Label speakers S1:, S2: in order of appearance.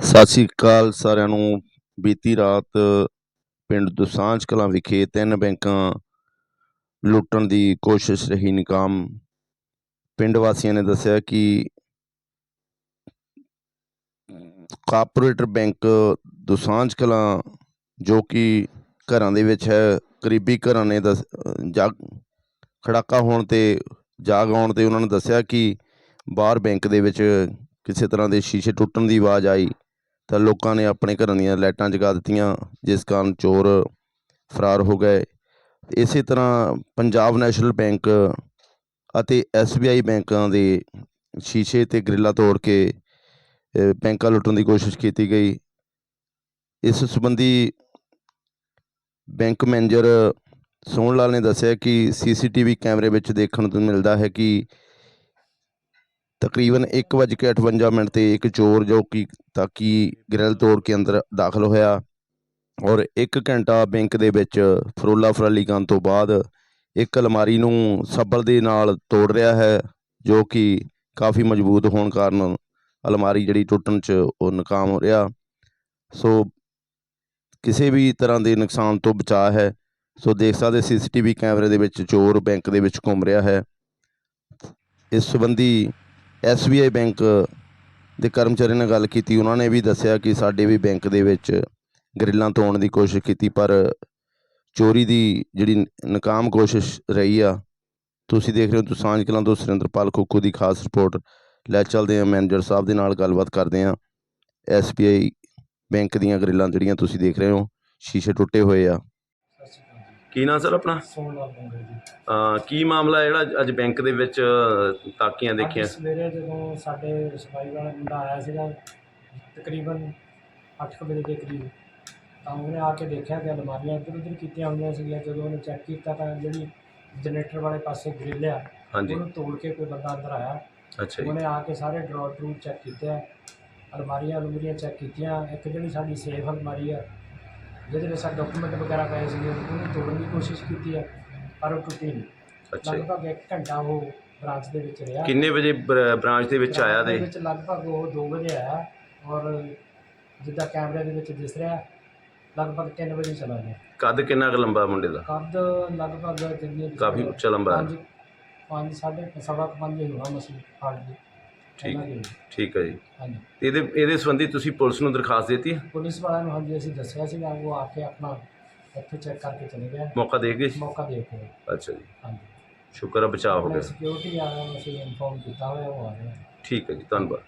S1: ਸਤਿ ਸ੍ਰੀ ਅਕਾਲ ਸਾਰਿਆਂ ਨੂੰ। ਬੀਤੀ ਰਾਤ ਪਿੰਡ ਦੁਸਾਂਝ ਕਲਾਂ ਵਿਖੇ ਤਿੰਨ ਬੈਂਕਾਂ ਲੁੱਟਣ ਦੀ ਕੋਸ਼ਿਸ਼ ਰਹੀ ਨਿਕਾਮ। ਪਿੰਡ ਵਾਸੀਆਂ ਨੇ ਦੱਸਿਆ ਕਿ ਕਾਰਪੋਰੇਟਰ ਬੈਂਕ ਦੁਸਾਂਝ ਕਲਾਂ, ਜੋ ਕਿ ਘਰਾਂ ਦੇ ਵਿੱਚ ਹੈ ਕਰੀਬੀ ਘਰਾਂ ਨੇ ਦੱਸ, ਜਾਗ, ਖੜਾਕਾ ਹੋਣ ਤੇ ਜਾਗ ਆਉਣ ਤੇ ਉਹਨਾਂ ਨੇ ਦੱਸਿਆ ਕਿ ਬਾਹਰ ਬੈਂਕ ਦੇ ਵਿੱਚ ਕਿਸੇ ਤਰ੍ਹਾਂ ਦੇ ਸ਼ੀਸ਼ੇ ਟੁੱਟਣ ਦੀ ਆਵਾਜ਼ ਆਈ। ਤਾਂ ਲੋਕਾਂ ਨੇ ਆਪਣੇ ਘਰਾਂ ਦੀਆਂ ਲਾਈਟਾਂ ਜਗਾ ਦਿੱਤੀਆਂ, ਜਿਸ ਕਾਰਨ ਚੋਰ ਫਰਾਰ ਹੋ ਗਏ। ਇਸੇ ਤਰ੍ਹਾਂ ਪੰਜਾਬ ਨੈਸ਼ਨਲ ਬੈਂਕ ਅਤੇ ਐਸਬੀਆਈ ਬੈਂਕਾਂ ਦੇ ਸ਼ੀਸ਼ੇ ਤੇ ਗ੍ਰਿਲਾਂ ਤੋੜ ਕੇ ਬੈਂਕਾਂ ਲੁੱਟਣ ਦੀ ਕੋਸ਼ਿਸ਼ ਕੀਤੀ ਗਈ। ਇਸ ਸੰਬੰਧੀ ਬੈਂਕ ਮੈਨੇਜਰ ਸੋਹਣ ਲਾਲ ਨੇ ਦੱਸਿਆ ਕਿ ਸੀਸੀਟੀਵੀ ਕੈਮਰੇ ਵਿੱਚ ਦੇਖਣ ਨੂੰ ਮਿਲਦਾ ਹੈ ਕਿ ਤਕਰੀਬਨ 1:58 ਮਿੰਟ ਤੇ ਇੱਕ ਚੋਰ ਜੋ ਕਿ ਤਾਕੀ ਗ੍ਰਿਲ ਤੋੜ ਕੇ ਅੰਦਰ ਦਾਖਲ ਹੋਇਆ ਔਰ 1 ਘੰਟਾ ਬੈਂਕ ਦੇ ਵਿੱਚ ਫਰੋਲਾ ਫਰਾਲੀ ਕਰਨ ਤੋਂ ਬਾਅਦ ਇੱਕ ਅਲਮਾਰੀ ਨੂੰ ਸੱਬਲ ਦੇ ਨਾਲ ਤੋੜ ਰਿਹਾ ਹੈ, ਜੋ ਕਿ ਕਾਫੀ ਮਜ਼ਬੂਤ ਹੋਣ ਕਾਰਨ ਅਲਮਾਰੀ ਜਿਹੜੀ ਟੁੱਟਣ 'ਚ ਉਹ ਨਾਕਾਮ ਹੋ ਰਿਹਾ। ਸੋ ਕਿਸੇ ਵੀ ਤਰ੍ਹਾਂ ਦੇ ਨੁਕਸਾਨ ਤੋਂ ਬਚਾਅ ਹੈ। ਸੋ ਦੇਖ ਸਕਦੇ ਸੀਸੀਟੀਵੀ ਕੈਮਰੇ ਦੇ ਵਿੱਚ ਚੋਰ ਬੈਂਕ ਦੇ ਵਿੱਚ ਘੁੰਮ ਰਿਹਾ ਹੈ। ਇਸ ਸੰਬੰਧੀ ਐਸਬੀਆਈ ਬੈਂਕ ਦੇ ਕਰਮਚਾਰੀ ਨਾਲ ਗੱਲ ਕੀਤੀ, ਉਹਨਾਂ ਨੇ ਵੀ ਦੱਸਿਆ ਕਿ ਸਾਡੇ ਵੀ ਬੈਂਕ ਦੇ ਵਿੱਚ ਗ੍ਰਿਲਾਂ ਤੋੜਨ ਦੀ ਕੋਸ਼ਿਸ਼ ਕੀਤੀ, ਪਰ ਚੋਰੀ ਦੀ ਜਿਹੜੀ ਨਾਕਾਮ ਕੋਸ਼ਿਸ਼ ਰਹੀ ਆ, ਤੁਸੀਂ ਦੇਖ ਰਹੇ ਹੋ ਤੁਸਾਂਝ ਕਲਾਂ ਤੋਂ ਸੁਰਿੰਦਰਪਾਲ ਖੁੱਖੂ ਦੀ ਖਾਸ ਰਿਪੋਰਟ। ਲੈ ਚੱਲਦੇ ਹਾਂ, ਮੈਨੇਜਰ ਸਾਹਿਬ ਦੇ ਨਾਲ ਗੱਲਬਾਤ ਕਰਦੇ ਹਾਂ। ਐਸਬੀਆਈ ਬੈਂਕ ਦੀਆਂ ਗ੍ਰਿਲਾਂ ਜਿਹੜੀਆਂ ਤੁਸੀਂ ਦੇਖ ਰਹੇ ਹੋ, ਸ਼ੀਸ਼ੇ ਟੁੱਟੇ ਹੋਏ ਆ।
S2: ਕੀ ਨਾਂ ਸਰ ਆਪਣਾ?
S3: ਜੀ।
S2: ਅਹ ਕੀ ਮਾਮਲਾ ਜਿਹੜਾ ਅੱਜ ਬੈਂਕ ਦੇ ਵਿੱਚ ਅਹ, ਤਾਕੀਆਂ ਦੇਖੀਆਂ?
S3: ਅੱਜ ਸਵੇਰੇ ਜਦੋਂ ਸਾਡੇ ਸਫ਼ਾਈ ਵਾਲਾ ਮੁੰਡਾ ਆਇਆ ਸੀਗਾ ਤਕਰੀਬਨ 8 ਵਜੇ ਦੇ ਕਰੀਬ ਤਾਂ ਉਹਨੇ ਆ ਕੇ ਦੇਖਿਆ ਕਿ ਅਲਮਾਰੀਆਂ ਇੱਧਰ ਉੱਧਰ ਕੀਤੀਆਂ ਹੋਈਆਂ ਸੀਗੀਆਂ। ਜਦੋਂ ਉਹਨੇ ਚੈੱਕ ਕੀਤਾ ਤਾਂ ਜਿਹੜੀ ਜਨਰੇਟਰ ਵਾਲੇ ਪਾਸੇ ਗ੍ਰਿਲ ਆ
S2: ਹਾਂਜੀ।
S3: ਉਹਨੂੰ ਤੋੜ ਕੇ ਕੋਈ ਬੰਦਾ ਅੰਦਰ ਆਇਆ।
S2: ਅੱਛਾ ਜੀ।
S3: ਉਹਨੇ ਆ ਕੇ ਸਾਰੇ ਡਰਾਅਰ ਡਰੂ ਚੈੱਕ ਕੀਤੇ ਆ ਅਲਮਾਰੀਆਂ ਅਲਮੀਰੀਆਂ ਚੈੱਕ ਕੀਤੀਆਂ। ਇੱਕ ਜਿਹੜੀ ਸਾਡੀ ਸੇਫ ਅਲਮਾਰੀ ਆ ਜਿਹਦੇ ਵਿੱਚ ਸਾਡੇ ਡਾਕੂਮੈਂਟ ਵਗੈਰਾ ਪਏ ਸੀਗੇ ਉਹਨੂੰ ਤੋੜਨ ਦੀ ਕੋਸ਼ਿਸ਼ ਕੀਤੀ ਆ ਪਰ ਉਹ ਟੁੱਟੀ ਨਹੀਂ।
S2: ਅੱਛਾ। ਜੀ
S3: ਲਗਭਗ 1 ਘੰਟਾ ਉਹ ਬ੍ਰਾਂਚ ਦੇ ਵਿੱਚ ਰਿਹਾ।
S2: ਕਿੰਨੇ ਵਜੇ ਬ੍ਰਾਂਚ ਦੇ ਵਿੱਚ ਆਇਆ
S3: ਦੇ
S2: ਤੇ
S3: ਵਿੱਚ ਲਗਭਗ ਉਹ 2 ਵਜੇ ਆਇਆ ਔਰ ਜਿੱਦਾਂ ਕੈਮਰੇ ਦੇ ਵਿੱਚ ਦਿਸ ਰਿਹਾ ਲਗਭਗ 3 ਵਜੇ ਚਲਾ ਗਿਆ।
S2: ਕੱਦ ਕਿੰਨਾ ਕੁ ਲੰਬਾ ਮੁੰਡੇ ਦਾ?
S3: ਕੱਦ ਲਗਭਗ ਜਿੰਨੀ
S2: ਕਾਫੀ ਉੱਚਾ ਲੰਬਾ ਹੈ।
S3: ਪੰਜ ਪੰਜ ਸਾਢੇ ਸਵਾ ਕੁ ਪੰਜ ਹੀ ਹੋਣਾ ਮਸਲੀ ਹਾਰਡ ਦੀ
S2: ਠੀਕ। ਠੀਕ ਹੈ ਜੀ।
S3: ਹਾਂਜੀ।
S2: ਤੇ ਇਹਦੇ ਇਹਦੇ ਸੰਬੰਧੀ ਤੁਸੀਂ ਪੁਲਿਸ ਨੂੰ ਦਰਖਾਸਤ ਦਿੱਤੀ? ਹੈ?
S3: ਪੁਲਿਸ ਵਾਲਿਆਂ ਨੂੰ ਹਾਂਜੀ ਅਸੀਂ ਦੱਸਿਆ ਸੀਗਾ ਉਹ ਆ ਕੇ ਆਪਣਾ ਇੱਥੇ ਚੈੱਕ ਕਰਕੇ ਚਲੇ ਗਏ।
S2: ਮੌਕਾ ਦੇ ਗਏ ਸੀ?
S3: ਮੌਕਾ ਦੇ ਕੇ।
S2: ਅੱਛਾ ਜੀ।
S3: ਹਾਂਜੀ।
S2: ਸ਼ੁਕਰ ਹੈ ਬਚਾਅ ਹੋ ਗਿਆ।
S3: ਸਿਕਿਉਰਿਟੀ ਵਾਲਿਆਂ ਨੂੰ ਅਸੀਂ ਇਨਫੋਰਮ ਕੀਤਾ ਹੋਇਆ ਉਹ ਆ ਰਹੇ
S2: ਠੀਕ ਹੈ ਜੀ ਧੰਨਵਾਦ।